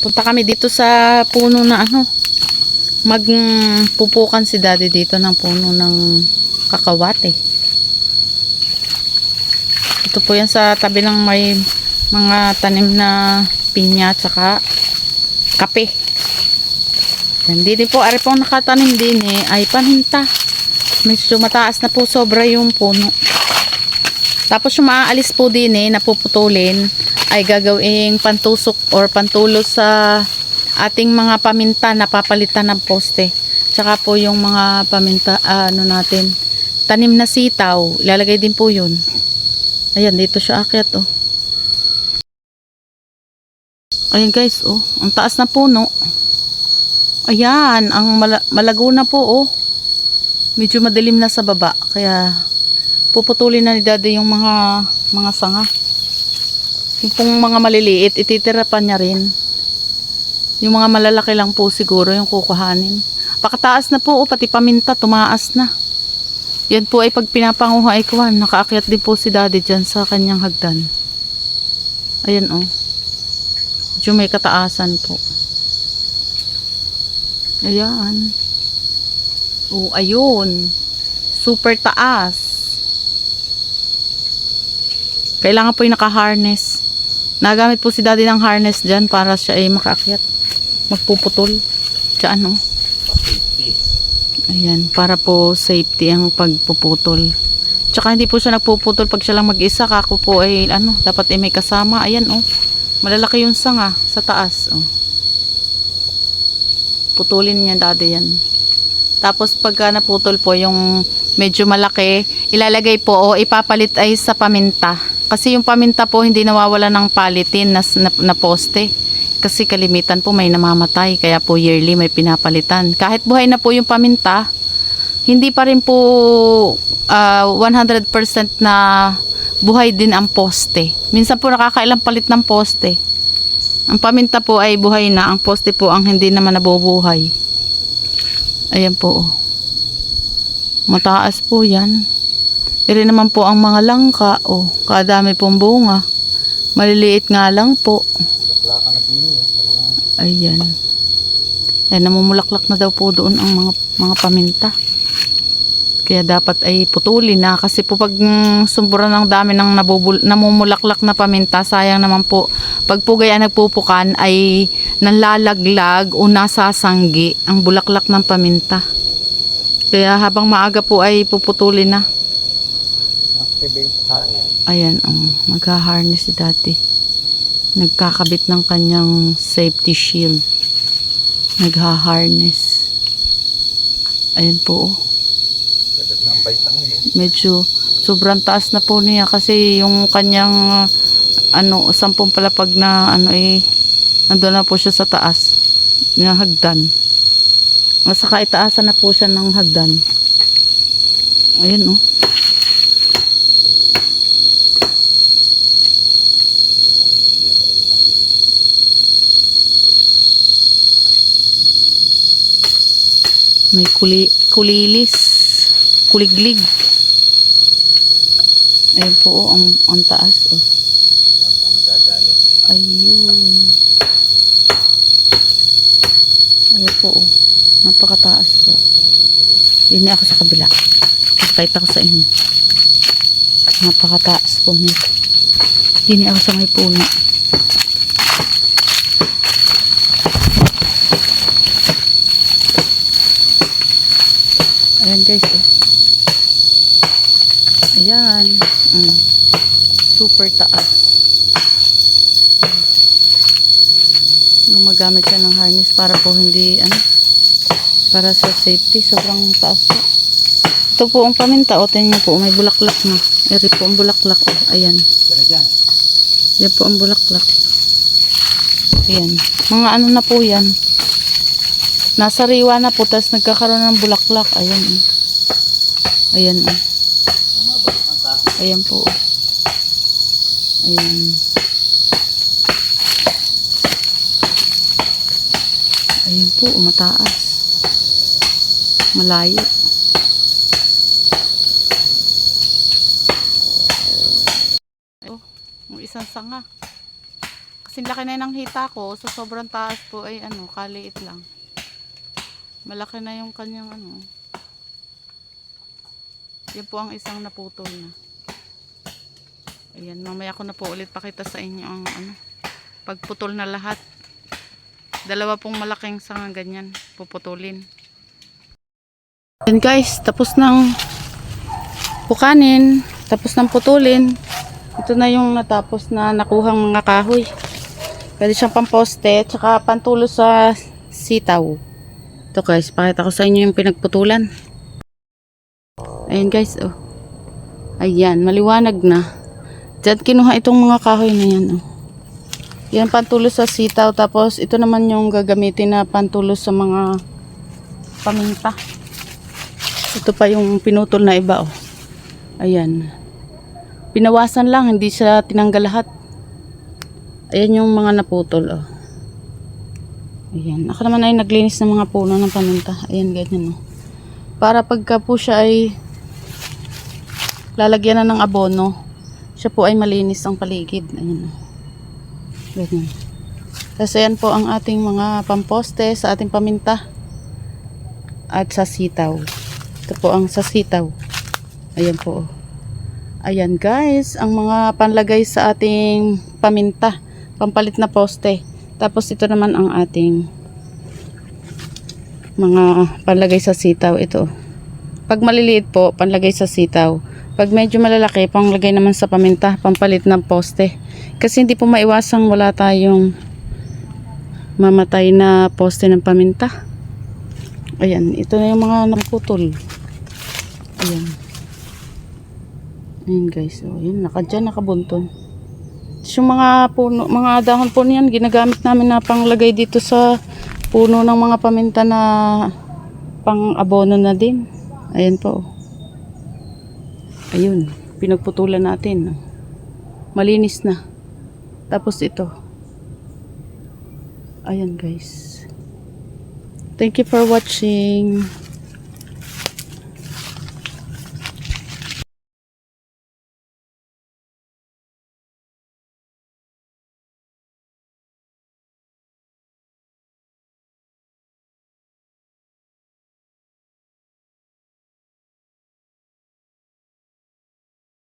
Punta kami dito sa puno na ano. Magpupukan si daddy dito ng puno ng kakawate. Ito po yan sa tabi ng may mga tanim na pinya tsaka kape. Hindi din po, ari po nakatanim din eh, ay paninta. Medyo mataas na po sobra yung puno. Tapos yung maaalis po din eh, napuputulin, ay gagawing pantusok or pantulos sa ating mga paminta na papalitan ng poste. Tsaka po yung mga paminta, ano natin, tanim na sitaw, ilalagay din po yun. Ayan, dito siya akyat oh. Ayan guys, oh, ang taas na puno. Ayan, ang mala- malago na po oh. Medyo madilim na sa baba, kaya puputulin na ni daddy yung mga mga sanga. Yung pong mga maliliit, ititira pa niya rin. Yung mga malalaki lang po siguro yung kukuhanin. Pakataas na po, oh, pati paminta, tumaas na. Yan po ay pag pinapanguha ay kuhan, nakaakyat din po si daddy dyan sa kanyang hagdan. Ayan oh. Medyo may kataasan po. Ayan. Oh, ayun. Super taas. Kailangan po yung naka-harness. Nagamit po si daddy ng harness dyan para siya ay makaakyat. Magpuputol. Diyan, oh. Ayan, para po safety ang pagpuputol. Tsaka hindi po siya nagpuputol pag siya lang mag-isa. Kako po ay, ano, dapat ay may kasama. Ayan, oh. Malalaki yung sanga sa taas, oh. Putulin niya daddy yan. Tapos pagka naputol po yung medyo malaki, ilalagay po o ipapalit ay sa paminta. Kasi yung paminta po hindi nawawala ng palitin na, na, na poste. Kasi kalimitan po may namamatay, kaya po yearly may pinapalitan. Kahit buhay na po yung paminta, hindi pa rin po ah, 100% na buhay din ang poste. Minsan po nakakailang palit ng poste. Ang paminta po ay buhay na, ang poste po ang hindi naman nabubuhay. Ayan po. oh. Mataas po yan. Iri naman po ang mga langka. Oh, kadami pong bunga. Maliliit nga lang po. Ayan. Ayan, namumulaklak na daw po doon ang mga mga paminta. Kaya dapat ay putulin na kasi po pag mm, sumburan ng dami ng nabubul, namumulaklak na paminta, sayang naman po. Pag po gaya nagpupukan ay nalalaglag o nasasanggi ang bulaklak ng paminta. Kaya habang maaga po ay puputulin na. Activate harness. Ayan, um, magha-harness si dati. Nagkakabit ng kanyang safety shield. Nagha-harness. Ayan po. oh. Pwede na ang baitang yun. Medyo sobrang taas na po niya kasi yung kanyang ano, sampung palapag na ano eh, nandun na po siya sa taas. Ng hagdan. Masaka itaasan na po siya ng hagdan. Ayan oh. May kuli, kulilis. Kuliglig. Po, oh, ang, ang taas. Oh. Ayun. Ayun po, oh. Napakataas po. Dini ako sa kabila. Pakita ko sa inyo. Napakataas po nito. Dini ako sa may puno. Ayan guys, oh. Ayan. Mm. Super taas. Gumagamit siya ng harness para po hindi, ano, para sa safety. Sobrang taas po. Ito po ang paminta. O, tingnan po. May bulaklak na. Eri po ang bulaklak. O, ayan. Yan po ang bulaklak. Ayan. Mga ano na po yan. Nasa riwa na po. Tapos nagkakaroon ng bulaklak. Ayan. oh. Ayan. Ayan po. Ayan. Ayan po. oh, Mataas. Malayo. Oh, yung isang sanga. Kasing laki na ng hita ko, sa sobrang taas po ay ano, kaliit lang. Malaki na yung kanyang ano. Yan po ang isang naputol na. Ayan, mamaya ko na po ulit pakita sa inyo ang ano, pagputol na lahat. Dalawa pong malaking sanga ganyan, puputulin. Ayan guys, tapos ng pukanin, tapos ng putulin. Ito na yung natapos na nakuhang mga kahoy. Pwede siyang pamposte, tsaka pantulo sa sitaw. Ito guys, pakita ko sa inyo yung pinagputulan. Ayan guys, oh. Ayan, maliwanag na. Diyan kinuha itong mga kahoy na yan, oh. Yan pantulo sa sitaw, tapos ito naman yung gagamitin na pantulo sa mga paminta. Ito pa yung pinutol na iba, oh. Ayan. Pinawasan lang, hindi siya tinanggal lahat. Ayan yung mga naputol, oh. Ayan. Ako naman ay naglinis ng mga puno ng paminta. Ayan, ganyan, oh. Para pagka po siya ay lalagyan na ng abono, siya po ay malinis ang paligid. Ayan. Ganyan. Kasi yan po ang ating mga pamposte sa ating paminta. At sa sitaw. Ito po ang sa sitaw. Ayan po. Ayan guys, ang mga panlagay sa ating paminta. Pampalit na poste. Tapos ito naman ang ating mga panlagay sa sitaw. Ito. Pag maliliit po, panlagay sa sitaw. Pag medyo malalaki, panglagay naman sa paminta, pampalit ng poste. Kasi hindi po maiwasang wala tayong mamatay na poste ng paminta. Ayan, ito na yung mga naputol. Ayan. Ayan guys, oh, yun, naka, dyan, nakabunton. Tapos yung mga puno, mga dahon po niyan, ginagamit namin na panglagay dito sa puno ng mga paminta na pang abono na din. Ayan po. oh. Ayun, pinagputulan natin. Malinis na. Tapos ito. Ayan guys. Thank you for watching.